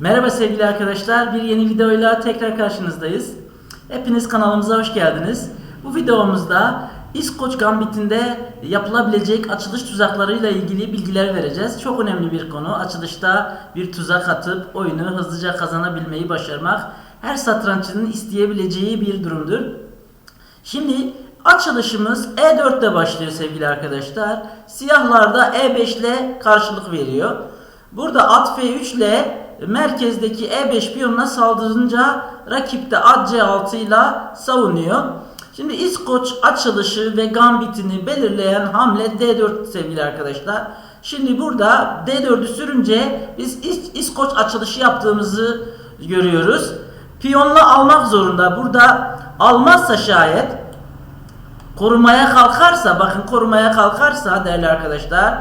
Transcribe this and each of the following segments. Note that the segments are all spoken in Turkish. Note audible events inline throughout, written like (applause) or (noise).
Merhaba sevgili arkadaşlar. Bir yeni videoyla tekrar karşınızdayız. Hepiniz kanalımıza hoş geldiniz. Bu videomuzda İskoç Gambit'inde yapılabilecek açılış tuzaklarıyla ilgili bilgiler vereceğiz. Çok önemli bir konu. Açılışta bir tuzak atıp oyunu hızlıca kazanabilmeyi başarmak her satranççının isteyebileceği bir durumdur. Şimdi açılışımız E4'te başlıyor sevgili arkadaşlar. Siyahlar da E5 ile karşılık veriyor. Burada at F3 ile merkezdeki E5 piyonuna saldırınca rakip de at C6 ile savunuyor. Şimdi İskoç açılışı ve gambitini belirleyen hamle D4 sevgili arkadaşlar. Şimdi burada D4'ü sürünce biz İs- İskoç açılışı yaptığımızı görüyoruz. Piyonla almak zorunda. Burada almazsa şayet korumaya kalkarsa bakın korumaya kalkarsa değerli arkadaşlar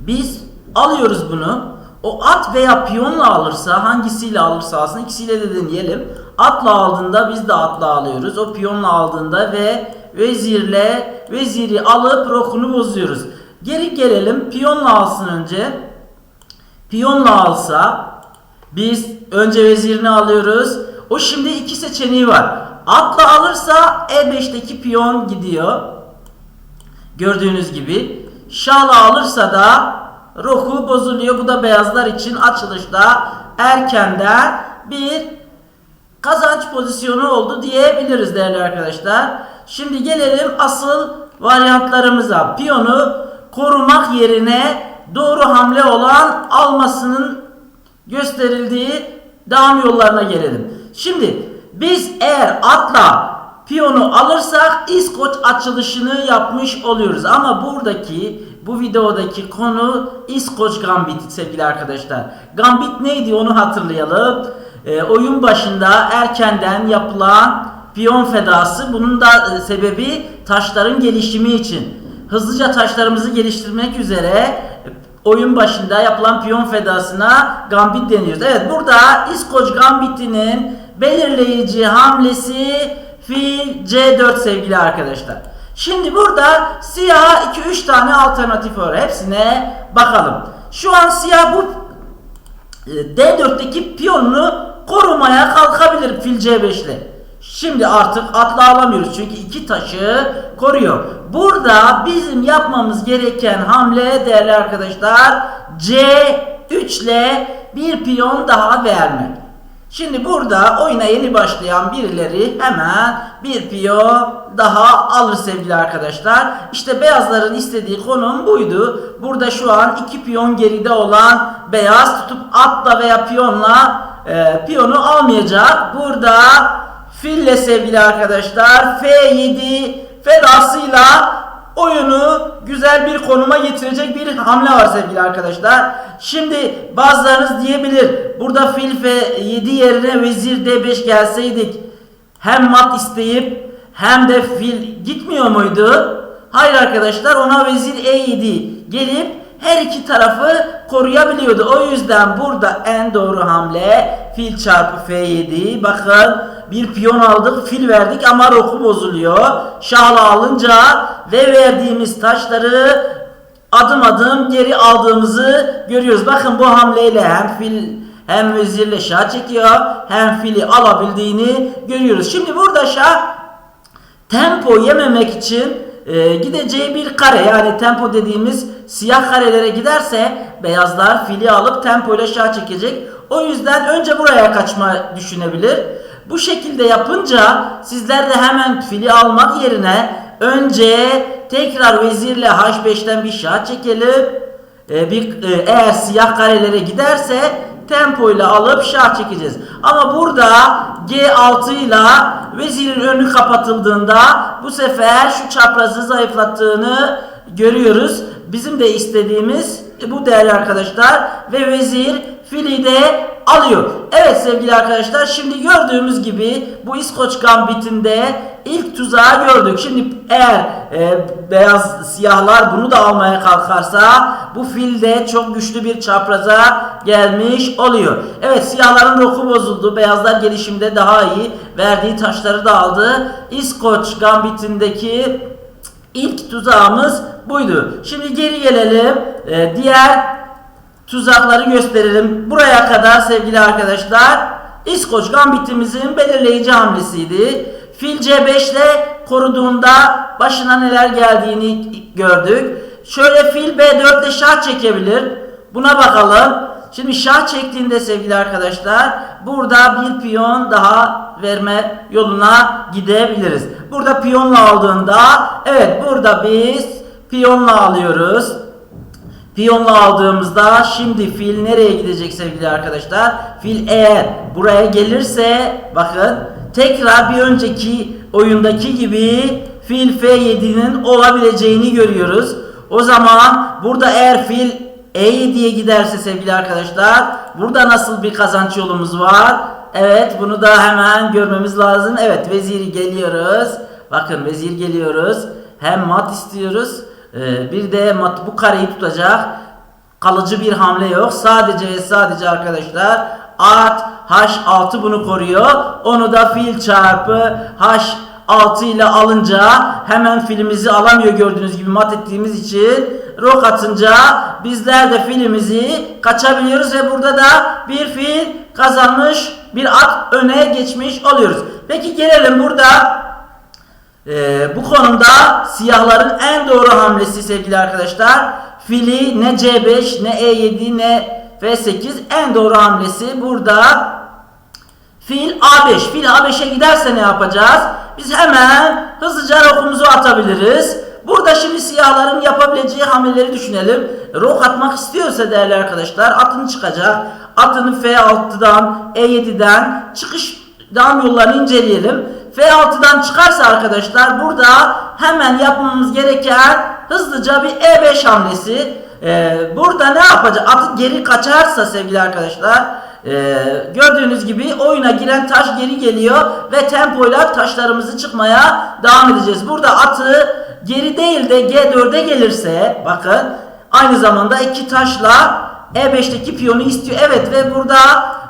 biz alıyoruz bunu. O at veya piyonla alırsa hangisiyle alırsa alsın ikisiyle de deneyelim. Atla aldığında biz de atla alıyoruz. O piyonla aldığında ve vezirle veziri alıp rokunu bozuyoruz. Geri gelelim piyonla alsın önce. Piyonla alsa biz önce vezirini alıyoruz. O şimdi iki seçeneği var. Atla alırsa E5'teki piyon gidiyor. Gördüğünüz gibi. Şahla alırsa da roku bozuluyor. Bu da beyazlar için açılışta erkenden bir kazanç pozisyonu oldu diyebiliriz değerli arkadaşlar. Şimdi gelelim asıl varyantlarımıza. Piyonu korumak yerine doğru hamle olan almasının gösterildiği devam yollarına gelelim. Şimdi biz eğer atla piyonu alırsak İskoç açılışını yapmış oluyoruz. Ama buradaki bu videodaki konu İskoç Gambit sevgili arkadaşlar. Gambit neydi onu hatırlayalım. Ee, oyun başında erkenden yapılan piyon fedası. Bunun da e, sebebi taşların gelişimi için. Hızlıca taşlarımızı geliştirmek üzere e, oyun başında yapılan piyon fedasına gambit deniyoruz. Evet burada İskoç gambitinin belirleyici hamlesi fil C4 sevgili arkadaşlar. Şimdi burada siyah 2-3 tane alternatif var. Hepsine bakalım. Şu an siyah bu e, D4'teki piyonunu korumaya kalkabilir fil C5 ile. Şimdi artık atla alamıyoruz çünkü iki taşı koruyor. Burada bizim yapmamız gereken hamle değerli arkadaşlar C3 ile bir piyon daha vermek. Şimdi burada oyuna yeni başlayan birileri hemen bir piyon daha alır sevgili arkadaşlar. İşte beyazların istediği konum buydu. Burada şu an iki piyon geride olan beyaz tutup atla veya piyonla e, piyonu almayacak. Burada fille sevgili arkadaşlar F7 fedasıyla oyunu güzel bir konuma getirecek bir hamle var sevgili arkadaşlar. Şimdi bazılarınız diyebilir burada fil F7 yerine vezir D5 gelseydik hem mat isteyip hem de fil gitmiyor muydu? Hayır arkadaşlar ona vezir E7 gelip her iki tarafı koruyabiliyordu. O yüzden burada en doğru hamle fil çarpı F7. Bakın bir piyon aldık, fil verdik ama roku bozuluyor. Şahla alınca ve verdiğimiz taşları adım adım geri aldığımızı görüyoruz. Bakın bu hamleyle hem fil hem vezirle şah çekiyor hem fili alabildiğini görüyoruz. Şimdi burada şah tempo yememek için e, gideceği bir kare yani tempo dediğimiz siyah karelere giderse beyazlar fili alıp tempoyla şah çekecek. O yüzden önce buraya kaçma düşünebilir. Bu şekilde yapınca sizler de hemen fili almak yerine önce tekrar vezirle h5'ten bir şah çekelim. E, bir, e, eğer siyah karelere giderse tempoyla alıp şah çekeceğiz. Ama burada G6 ile vezirin önü kapatıldığında bu sefer şu çaprazı zayıflattığını görüyoruz. Bizim de istediğimiz bu değerli arkadaşlar ve vezir fili de alıyor. Evet sevgili arkadaşlar şimdi gördüğümüz gibi bu İskoç gambitinde ilk tuzağı gördük. Şimdi eğer e, beyaz siyahlar bunu da almaya kalkarsa bu fil de çok güçlü bir çapraza gelmiş oluyor. Evet siyahların roku bozuldu. Beyazlar gelişimde daha iyi. Verdiği taşları da aldı. İskoç gambitindeki ilk tuzağımız buydu. Şimdi geri gelelim. E, diğer tuzakları gösterelim. Buraya kadar sevgili arkadaşlar İskoç gambitimizin belirleyici hamlesiydi. Fil C5 ile koruduğunda başına neler geldiğini gördük. Şöyle fil B4 ile şah çekebilir. Buna bakalım. Şimdi şah çektiğinde sevgili arkadaşlar burada bir piyon daha verme yoluna gidebiliriz. Burada piyonla aldığında evet burada biz piyonla alıyoruz. Piyonla aldığımızda şimdi fil nereye gidecek sevgili arkadaşlar? Fil eğer buraya gelirse bakın tekrar bir önceki oyundaki gibi fil F7'nin olabileceğini görüyoruz. O zaman burada eğer fil E7'ye giderse sevgili arkadaşlar burada nasıl bir kazanç yolumuz var? Evet bunu da hemen görmemiz lazım. Evet veziri geliyoruz. Bakın vezir geliyoruz. Hem mat istiyoruz. Ee, bir de mat bu kareyi tutacak. Kalıcı bir hamle yok. Sadece sadece arkadaşlar at H6 bunu koruyor. Onu da fil çarpı H6 ile alınca hemen filimizi alamıyor gördüğünüz gibi mat ettiğimiz için rok atınca bizler de filimizi kaçabiliyoruz ve burada da bir fil kazanmış bir at öne geçmiş oluyoruz. Peki gelelim burada ee, bu konumda siyahların en doğru hamlesi sevgili arkadaşlar. Fili ne C5 ne E7 ne F8 en doğru hamlesi burada fil A5. Fil A5'e giderse ne yapacağız? Biz hemen hızlıca rokumuzu atabiliriz. Burada şimdi siyahların yapabileceği hamleleri düşünelim. Rok atmak istiyorsa değerli arkadaşlar atını çıkacak. Atını F6'dan E7'den çıkış devam yollarını inceleyelim. F6'dan çıkarsa arkadaşlar burada hemen yapmamız gereken hızlıca bir E5 hamlesi. Ee, burada ne yapacak? Atı geri kaçarsa sevgili arkadaşlar ee, gördüğünüz gibi oyuna giren taş geri geliyor ve tempoyla taşlarımızı çıkmaya devam edeceğiz. Burada atı geri değil de G4'e gelirse bakın aynı zamanda iki taşla E5'teki piyonu istiyor. Evet ve burada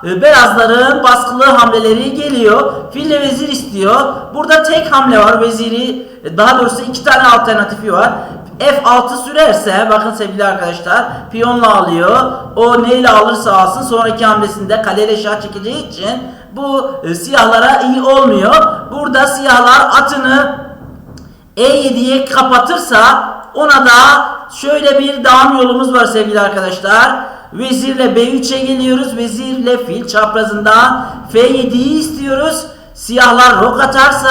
e, beyazların baskılı hamleleri geliyor. Fille vezir istiyor. Burada tek hamle var. Veziri e, daha doğrusu iki tane alternatifi var. F6 sürerse bakın sevgili arkadaşlar piyonla alıyor. O neyle alırsa alsın sonraki hamlesinde kaleyle şah çekeceği için bu e, siyahlara iyi olmuyor. Burada siyahlar atını E7'ye kapatırsa ona da şöyle bir devam yolumuz var sevgili arkadaşlar. Vezirle B3'e geliyoruz. Vezirle fil çaprazından F7'yi istiyoruz. Siyahlar rok atarsa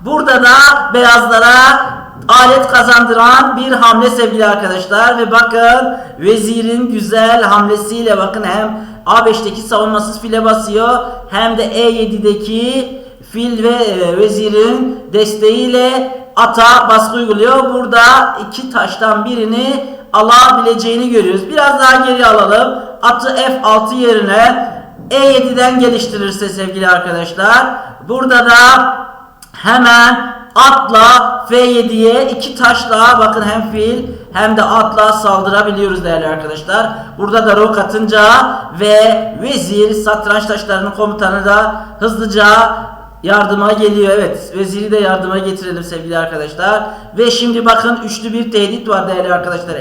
burada da beyazlara alet kazandıran bir hamle sevgili arkadaşlar. Ve bakın vezirin güzel hamlesiyle bakın hem A5'teki savunmasız file basıyor hem de E7'deki fil ve e, vezirin desteğiyle ata baskı uyguluyor. Burada iki taştan birini alabileceğini görüyoruz. Biraz daha geri alalım. Atı F6 yerine E7'den geliştirirse sevgili arkadaşlar. Burada da hemen atla F7'ye iki taşla bakın hem fil hem de atla saldırabiliyoruz değerli arkadaşlar. Burada da rok atınca ve vezir satranç taşlarının komutanı da hızlıca yardıma geliyor. Evet veziri de yardıma getirelim sevgili arkadaşlar. Ve şimdi bakın üçlü bir tehdit var değerli arkadaşlar.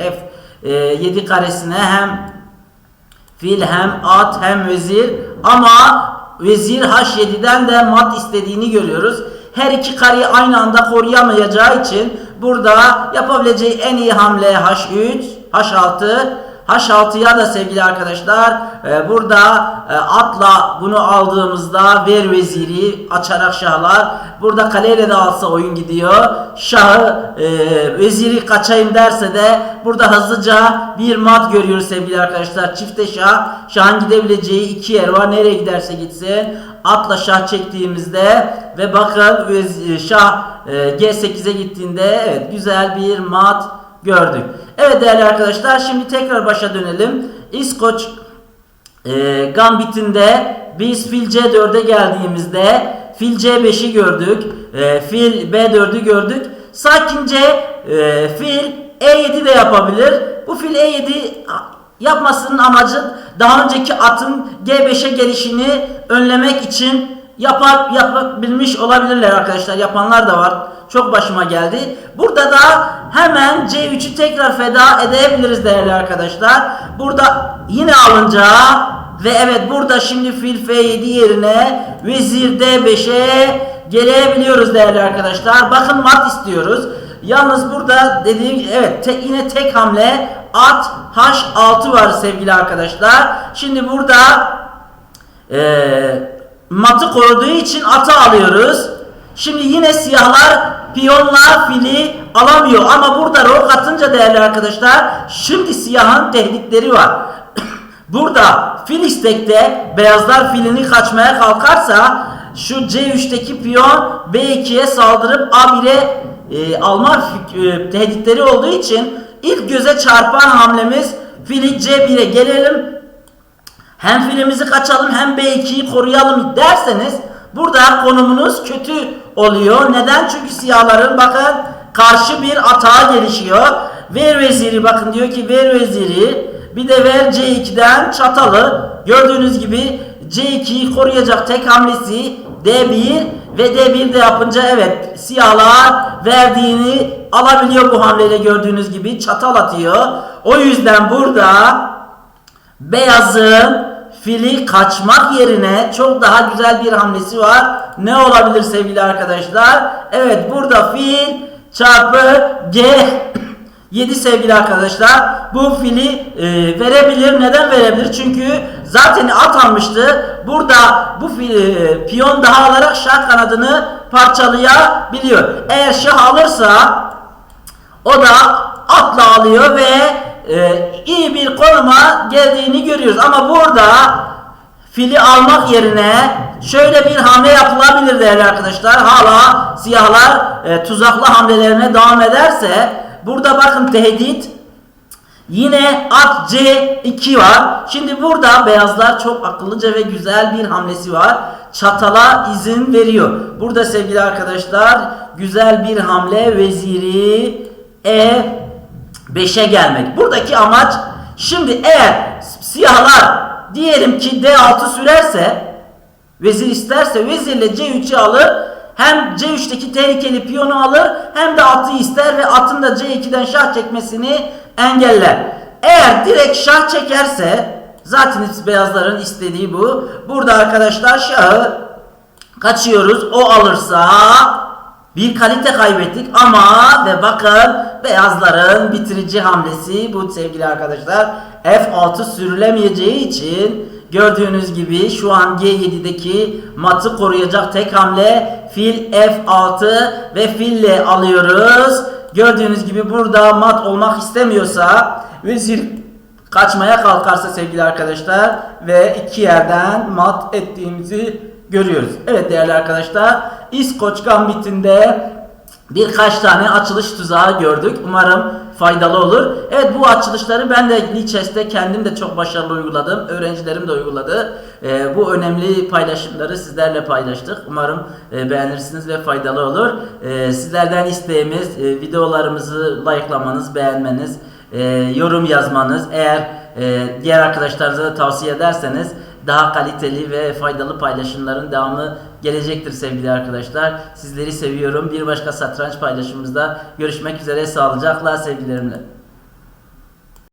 F7 e, karesine hem fil hem at hem vezir ama vezir H7'den de mat istediğini görüyoruz. Her iki kareyi aynı anda koruyamayacağı için burada yapabileceği en iyi hamle H3, H6 H6'ya da sevgili arkadaşlar e, burada e, atla bunu aldığımızda ver veziri açarak şahlar. Burada kaleyle de alsa oyun gidiyor. Şahı e, veziri kaçayım derse de burada hızlıca bir mat görüyoruz sevgili arkadaşlar. Çifte şah. Şahın gidebileceği iki yer var. Nereye giderse gitsin. Atla şah çektiğimizde ve bakın şah e, G8'e gittiğinde evet güzel bir mat gördük. Evet değerli arkadaşlar şimdi tekrar başa dönelim. İskoç e, gambitinde biz fil C4'e geldiğimizde fil C5'i gördük. E, fil B4'ü gördük. Sakince e, fil E7 de yapabilir. Bu fil E7 yapmasının amacı daha önceki atın G5'e gelişini önlemek için yapar, yapabilmiş olabilirler arkadaşlar. Yapanlar da var. Çok başıma geldi. Burada da hemen C3'ü tekrar feda edebiliriz değerli arkadaşlar. Burada yine alınca ve evet burada şimdi fil F7 yerine vezir D5'e gelebiliyoruz değerli arkadaşlar. Bakın mat istiyoruz. Yalnız burada dediğim evet te- yine tek hamle at H6 var sevgili arkadaşlar. Şimdi burada eee matı koruduğu için atı alıyoruz. Şimdi yine siyahlar piyonla fili alamıyor ama burada rok atınca değerli arkadaşlar şimdi siyahın tehditleri var. (clears throat) burada fil istekte beyazlar filini kaçmaya kalkarsa şu C3'teki piyon B2'ye saldırıp A1'e e, alma e, tehditleri olduğu için ilk göze çarpan hamlemiz fili C1'e gelelim hem filimizi kaçalım hem B2'yi koruyalım derseniz burada konumunuz kötü oluyor. Neden? Çünkü siyahların bakın karşı bir atağa gelişiyor. Ver veziri bakın diyor ki ver veziri bir de ver C2'den çatalı. Gördüğünüz gibi C2'yi koruyacak tek hamlesi D1 ve D1 de yapınca evet siyahlar verdiğini alabiliyor bu hamleyle gördüğünüz gibi çatal atıyor. O yüzden burada Beyazın fili kaçmak yerine çok daha güzel bir hamlesi var. Ne olabilir sevgili arkadaşlar? Evet burada fil çarpı G (clears throat) 7 sevgili arkadaşlar. Bu fili e, verebilir. Neden verebilir? Çünkü zaten at almıştı. Burada bu fil, e, piyon daha alarak şah kanadını parçalayabiliyor. Eğer şah alırsa o da atla alıyor ve e, iyi bir konuma geldiğini görüyoruz. Ama burada fili almak yerine şöyle bir hamle yapılabilir değerli arkadaşlar. Hala siyahlar e, tuzaklı hamlelerine devam ederse burada bakın tehdit Yine at C2 var. Şimdi burada beyazlar çok akıllıca ve güzel bir hamlesi var. Çatala izin veriyor. Burada sevgili arkadaşlar güzel bir hamle veziri E5'e gelmek. Buradaki amaç şimdi eğer siyahlar diyelim ki D6 sürerse vezir isterse vezirle C3'ü alır. Hem C3'teki tehlikeli piyonu alır hem de atı ister ve atın da C2'den şah çekmesini engeller. Eğer direkt şah çekerse zaten beyazların istediği bu. Burada arkadaşlar şahı kaçıyoruz. O alırsa bir kalite kaybettik ama ve bakın beyazların bitirici hamlesi bu sevgili arkadaşlar. F6 sürülemeyeceği için gördüğünüz gibi şu an G7'deki matı koruyacak tek hamle fil F6 ve fille alıyoruz. Gördüğünüz gibi burada mat olmak istemiyorsa vezir kaçmaya kalkarsa sevgili arkadaşlar ve iki yerden mat ettiğimizi görüyoruz. Evet değerli arkadaşlar İskoç Gambit'inde birkaç tane açılış tuzağı gördük. Umarım faydalı olur. Evet bu açılışları ben de Lichess'te kendim de çok başarılı uyguladım. Öğrencilerim de uyguladı. Ee, bu önemli paylaşımları sizlerle paylaştık. Umarım e, beğenirsiniz ve faydalı olur. Ee, sizlerden isteğimiz e, videolarımızı likelamanız, beğenmeniz, e, yorum yazmanız. Eğer e, diğer arkadaşlarınıza da tavsiye ederseniz daha kaliteli ve faydalı paylaşımların devamı gelecektir sevgili arkadaşlar. Sizleri seviyorum. Bir başka satranç paylaşımımızda görüşmek üzere. Sağlıcakla sevgilerimle.